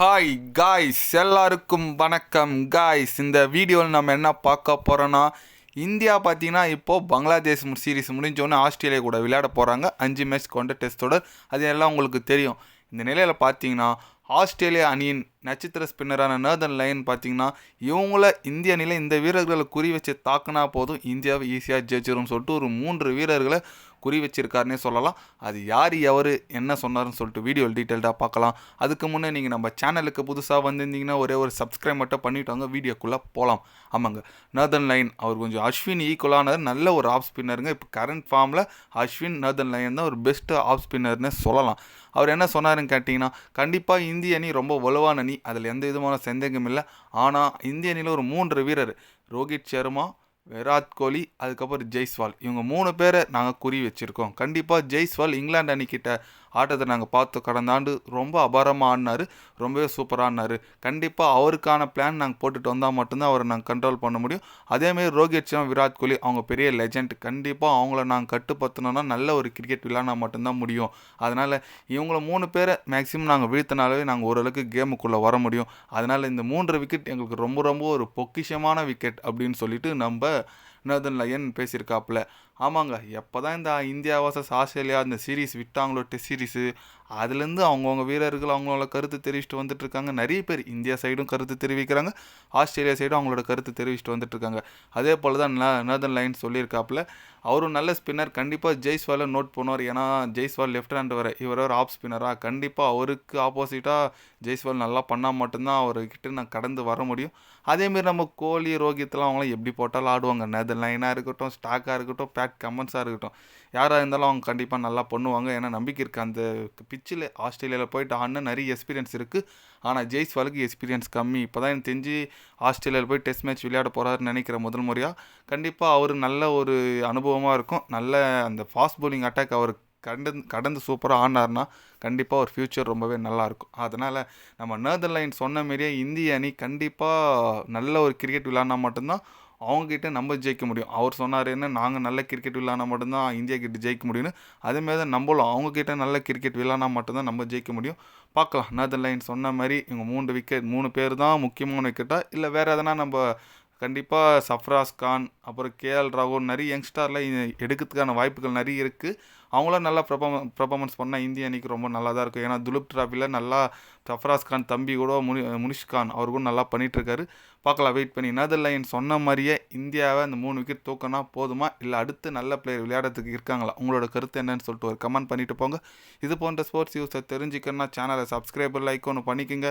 Hi guys எல்லாருக்கும் வணக்கம் guys இந்த வீடியோவில் நம்ம என்ன பார்க்க போகிறோன்னா இந்தியா பார்த்தீங்கன்னா இப்போது பங்களாதேஷ் சீரிஸ் முடிஞ்சோடனே ஆஸ்திரேலியா கூட விளையாட போகிறாங்க அஞ்சு மேட்ச் கொண்ட டெஸ்ட் தொடர் அது எல்லாம் உங்களுக்கு தெரியும். இந்த நிலையில் பார்த்தீங்கன்னா ஆஸ்திரேலியா அணியின் நட்சத்திர ஸ்பின்னரான நர்தன் லைன் பார்த்தீங்கன்னா இவங்கள இந்திய அணியில் இந்த வீரர்களை குறி வச்சு தாக்குனா போதும் இந்தியாவை ஈஸியாக ஜெயிச்சிடும் சொல்லிட்டு ஒரு மூன்று வீரர்களை குறி வச்சிருக்காருன்னே சொல்லலாம். அது யார் எவர் என்ன சொன்னார்னு சொல்லிட்டு வீடியோ டீட்டெயில்டாக பார்க்கலாம். அதுக்கு முன்னே நீங்கள் நம்ம சேனலுக்கு புதுசாக வந்திருந்தீங்கன்னா ஒரே ஒரு சப்ஸ்கிரைப் மட்டும் பண்ணிவிட்டாங்க வீடியோக்குள்ளே போகலாம் ஆமாங்க நர்தன் லைன் அவர் கொஞ்சம் அஸ்வின் ஈக்குவலானது நல்ல ஒரு ஆஃப் ஸ்பின்னருங்க இப்போ கரண்ட் ஃபார்மில் அஸ்வின் நர்தன் லைன் தான் ஒரு பெஸ்ட்டு ஆஃப் ஸ்பின்னர்னு சொல்லலாம். அவர் என்ன சொன்னாருன்னு கேட்டிங்கன்னா கண்டிப்பாக இந்திய அணி ரொம்ப வலுவான அணி அதில் எந்த விதமான சந்தேகம் இல்லை. ஆனால் இந்திய அணியில் ஒரு மூன்று வீரர். ரோஹித் சர்மா விராட் கோலி அதுக்கப்புறம் ஜெய்ஸ்வால். இவங்க மூணு பேரை நாங்கள் குறி வச்சுருக்கோம். கண்டிப்பாக ஜெய்ஸ்வால் இங்கிலாந்து அணிக்கிட்ட ஆட்டத்தை நாங்கள் பார்த்து கடந்த ஆண்டு ரொம்ப அபாரமாக ஆடினார். ரொம்பவே சூப்பராக ஆடினார். கண்டிப்பாக அவருக்கான பிளான் நாங்கள் போட்டுட்டு வந்தால் மட்டும்தான் அவரை நாங்கள் கண்ட்ரோல் பண்ண முடியும். அதேமாரி ரோஹித் சர்மா விராட் கோலி அவங்க பெரிய லெஜண்ட் கண்டிப்பாக அவங்கள நாங்கள் கட்டுப்படுத்தினோன்னா நல்ல ஒரு கிரிக்கெட் விளையாடினா மட்டும்தான் முடியும். அதனால் இவங்கள மூணு பேரை மேக்ஸிமம் நாங்கள் வீழ்த்தினாலே நாங்கள் ஓரளவுக்கு கேமுக்குள்ளே வர முடியும். அதனால் இந்த மூன்று விக்கெட் எங்களுக்கு ரொம்ப ரொம்ப ஒரு பொக்கிஷமான விக்கெட் அப்படின்னு சொல்லிட்டு நம்ம நர்தன் லயன் பேசியிருக்காப்புல. ஆமாங்க எப்போ தான் இந்த இந்தியா வர்சஸ் ஆஸ்திரேலியா இந்த சீரீஸ் விட்டாங்களோ டெஸ்ட் சீரீஸு அதுலேருந்து அவங்கவுங்க வீரர்கள் அவங்களோட கருத்து தெரிவிச்சுட்டு வந்துட்டுருக்காங்க. நிறைய பேர் இந்தியா சைடும் கருத்து தெரிவிக்கிறாங்க. ஆஸ்திரேலியா சைடும் அவங்களோட கருத்து தெரிவிச்சுட்டு வந்துட்டு இருக்காங்க அதே போல் தான் நர்தன் லைன் சொல்லியிருக்காப்புல. அவரும் நல்ல ஸ்பின்னர். கண்டிப்பாக ஜெய்ஸ்வாலை நோட் பண்ணுவார். ஏன்னா ஜெய்ஸ்வால் லெஃப்ட் ஹேண்ட் வர இவர் ஒரு ஆஃப் ஸ்பின்னராக கண்டிப்பாக அவருக்கு ஆப்போசிட்டாக ஜெய்ஸ்வால் நல்லா பண்ணால் மட்டும்தான் அவர்கிட்ட நான் கடந்து வர முடியும். அதேமாரி நம்ம கோலி ரோஹித்லாம் அவங்களாம் எப்படி போட்டாலும் ஆடுவாங்க. நேதர் லைனாக இருக்கட்டும் ஸ்டாக்காக இருக்கட்டும் பேட் கமெண்ட்ஸாக இருக்கட்டும். யாராக இருந்தாலும் அவங்க கண்டிப்பாக நல்லா பண்ணுவாங்க. ஏன்னா நம்பிக்கை இருக்குது அந்த பிச்சில் ஆஸ்திரேலியாவில் போயிட்டு ஆடின நிறைய எக்ஸ்பீரியன்ஸ் இருக்குது ஆனால் ஜெய்ஸ்வாலுக்கு எக்ஸ்பீரியன்ஸ் கம்மி. இப்போ தான் எனக்கு தெரிஞ்சு ஆஸ்திரேலியாவில் போய் டெஸ்ட் மேட்ச் விளையாட போகிறாருன்னு நினைக்கிற முதல் முறையாக கண்டிப்பாக அவர் நல்ல ஒரு அனுபவமாக இருக்கும். நல்ல அந்த ஃபாஸ்ட் பவுலிங் அட்டாக் அவர் கடந்து கடந்து சூப்பராக ஆனார்னா கண்டிப்பாக ஒரு ஃப்யூச்சர் ரொம்பவே நல்லாயிருக்கும் அதனால் நம்ம நேதர்லைன் சொன்ன மாரியே இந்திய அணி கண்டிப்பாக நல்ல ஒரு கிரிக்கெட் விளாட்னா மட்டும்தான் அவங்ககிட்ட நம்ம ஜெயிக்க முடியும். அவர் சொன்னார் என்ன நாங்கள் நல்ல கிரிக்கெட் விளையாடினா மட்டும்தான் இந்தியா கிட்ட ஜெயிக்க முடியும்னு. அதேமாரி தான் நம்மளும் அவங்கக்கிட்ட நல்ல கிரிக்கெட் விளையாடினா மட்டும்தான் நம்ம ஜெயிக்க முடியும். பார்க்கலாம். நேர்தர் லைன் சொன்ன மாதிரி இவங்க மூணு விக்கெட் மூணு பேர் தான் முக்கியமான விக்கெட்டாக இல்லை வேறு எதனா நம்ம கண்டிப்பாக சஃப்ராஸ் கான் அப்புறம் கேஎல் ராகுல் நிறைய யங்ஸ்டாரில் எடுக்கிறதுக்கான வாய்ப்புகள் நிறைய இருக்குது அவங்களும் நல்லா ப்ரொபம பர்ஃபாமன்ஸ் பண்ணால் இந்திய அணிக்கு ரொம்ப நல்லா தான் இருக்கும். ஏன்னா துலுப் டிராஃபியில் நல்லா சஃப்ராஸ் கான் தம்பி கூட முனி முனிஷ் கான் அவர் கூட நல்லா பண்ணிகிட்ருக்காரு பார்க்கலாம் வெயிட் பண்ணி. நேதர் லைன் சொன்ன மாதிரியே இந்தியாவை அந்த மூணு விக்கெட் தூக்கினா போதுமா? இல்லை அடுத்து நல்ல பிளேயர் விளையாடுறதுக்கு இருக்காங்களா? உங்களோட கருத்து என்னன்னு சொல்லிட்டு ஒரு கமெண்ட் பண்ணிட்டு போங்க. இது போன்ற ஸ்போர்ட்ஸ் யூஸை தெரிஞ்சுக்கணும்னா சேனலை சப்ஸ்கிரைபர் லைக் ஒன்று பண்ணிக்கோங்க.